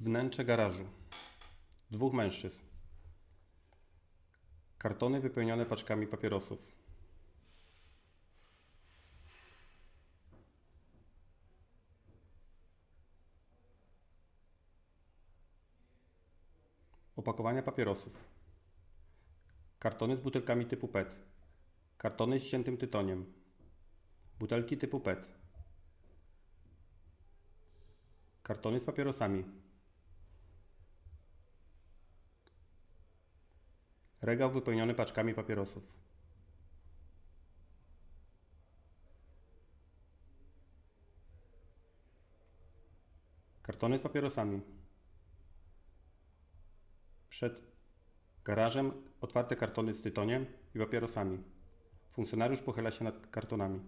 Wnętrze garażu. Dwóch mężczyzn. Kartony wypełnione paczkami papierosów. Opakowania papierosów. Kartony z butelkami typu PET. Kartony z ściętym tytoniem. Butelki typu PET. Kartony z papierosami. Regał wypełniony paczkami papierosów. Kartony z papierosami. Przed garażem otwarte kartony z tytoniem i papierosami. Funkcjonariusz pochyla się nad kartonami.